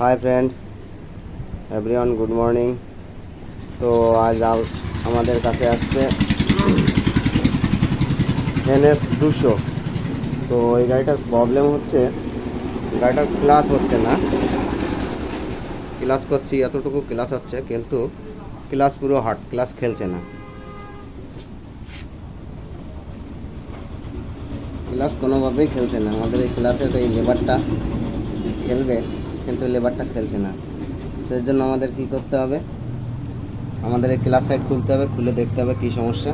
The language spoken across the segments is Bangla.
Hi friend everyone good morning তো আজ আমাদের কাছে আসছে এনএস দুশো। তো, এই গাড়িটার প্রবলেম হচ্ছে, গাড়িটার ক্লাচ হচ্ছে না। ক্লাচ করছি, এতটুকু ক্লাচ হচ্ছে, কিন্তু ক্লাচ পুরো হার্ড ক্লাচ খেলছে না। ক্লাস কোনোভাবেই খেলছে না। আমাদের এই ক্লাসের এই লেবারটা খেলবে। কিন্তু লেবারটা খেলছে না। তো এর জন্য আমাদের কি করতে হবে? আমাদের এই ক্লাস সাইড খুলতে হবে, খুলে দেখতে হবে কি সমস্যা।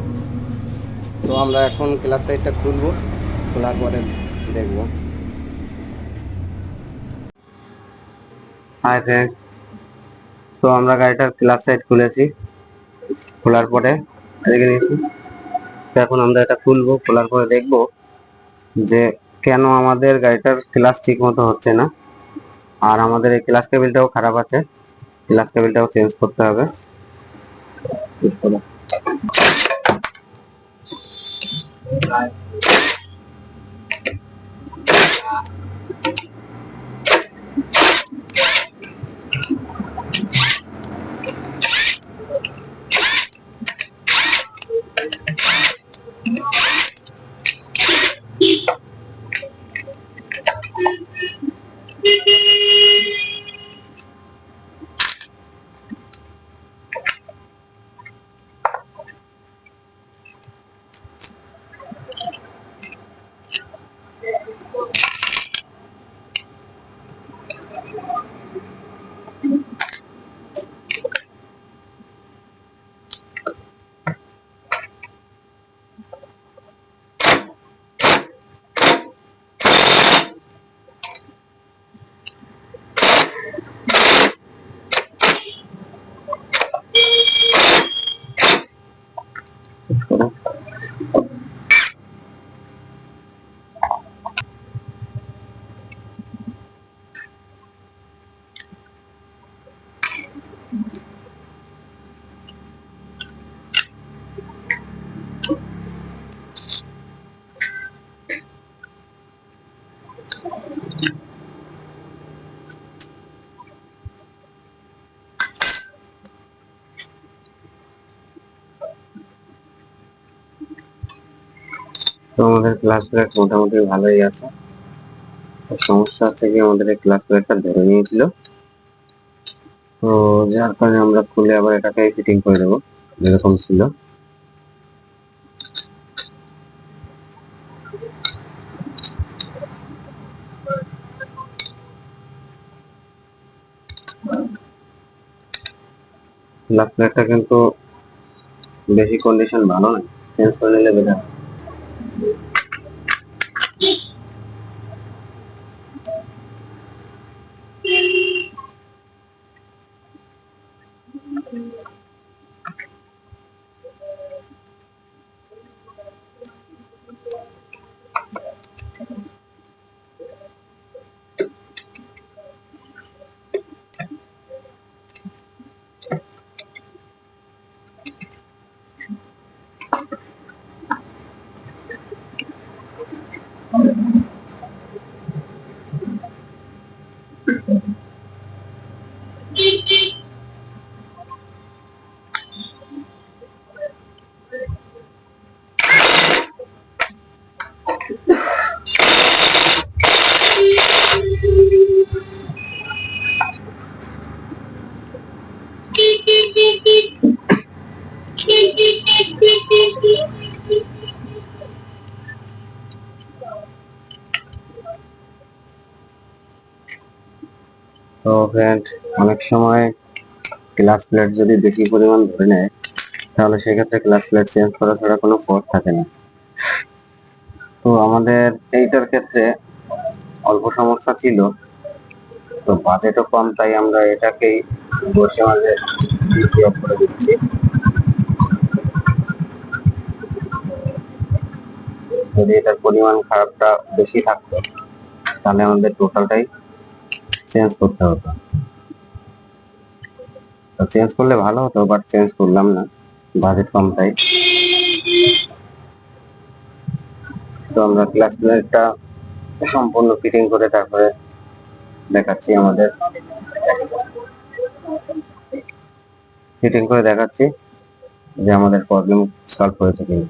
তো আমরা এখন ক্লাস সাইডটা খুলবো, খোলার পরে দেখব। হাই ফ্রেন্ড তো আমরা গাড়িটার ক্লাস সাইড খুলেছি, খোলার পরে রেখে দিয়েছি তো এখন আমরা এটা খুলবো, খোলার পরে দেখব যে কেন আমাদের গাড়িটার ক্লাস ঠিক মতো হচ্ছে না। আর আমাদের এই ক্লাস কেবিলটাও খারাপ আছে। ক্লাস কেবিলটাও চেঞ্জ করতে হবে। আমাদের ক্লাস প্লেট মোটামুটি ভালোই আছে। সমস্যা হচ্ছে কি আমাদের এই ক্লাস প্লেটটা ধরে নিয়েছিল। তো যার কারণে আমরা খুলে আবার এটাকে ফিটিং করে দেবো, যেরকম ছিল। ক্লাস প্লেটটা কিন্তু বেশি কন্ডিশন ভালো নয় চেঞ্জ করে নিলে better Thank you. তো ফ্রেন্ড অনেক সময় ক্লাস প্লেট যদি বেশি পরিমাণ ধরে নেয়, তাহলে সেক্ষেত্রে ক্লাস প্লেট চেঞ্জ করা ছাড়া কোনো পথ থাকে না। তো আমাদের এইটার ক্ষেত্রে অল্প সমস্যা ছিল। তো বাজেটও কম, তাই আমরা এটাকেই বসে মাঝে করে দিচ্ছি। যদি এটার পরিমাণ খারাপটা বেশি থাকতো, তাহলে আমাদের টোটালটাই চেঞ্জ করতে হতো। তো চেঞ্জ করলে ভালো হতো বাট চেঞ্জ করলাম না। বাজেট কম তাই। তো আমরা ক্লাস প্লেটটা সম্পূর্ণ ফিটিং করে তারপরে দেখাচ্ছি আমাদের। ফিটিং করে দেখাচ্ছি যে আমাদের প্রবলেম সলভ হয়েছে কিনা।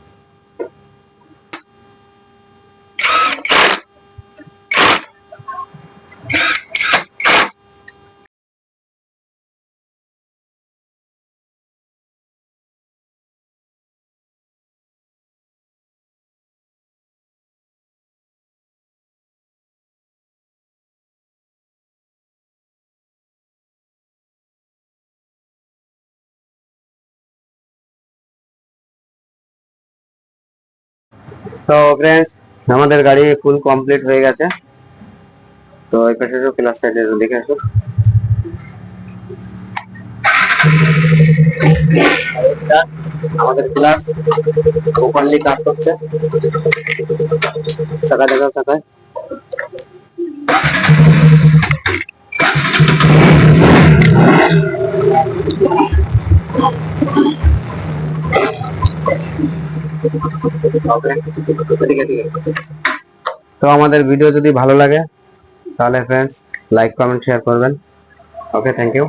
তো ফ্রেন্ডস আমাদের গাড়ি ফুল কমপ্লিট হয়ে গেছে। তো এই পাশে ক্লাস সাইডে দেখে আসো। আমাদের ক্লাস ওপারলি কাজ করছে চাকা দেখা চাকায়। তো আমাদের ভিডিও যদি ভালো লাগে, তাহলে ফ্রেন্ডস লাইক কমেন্ট শেয়ার করবেন। Okay thank you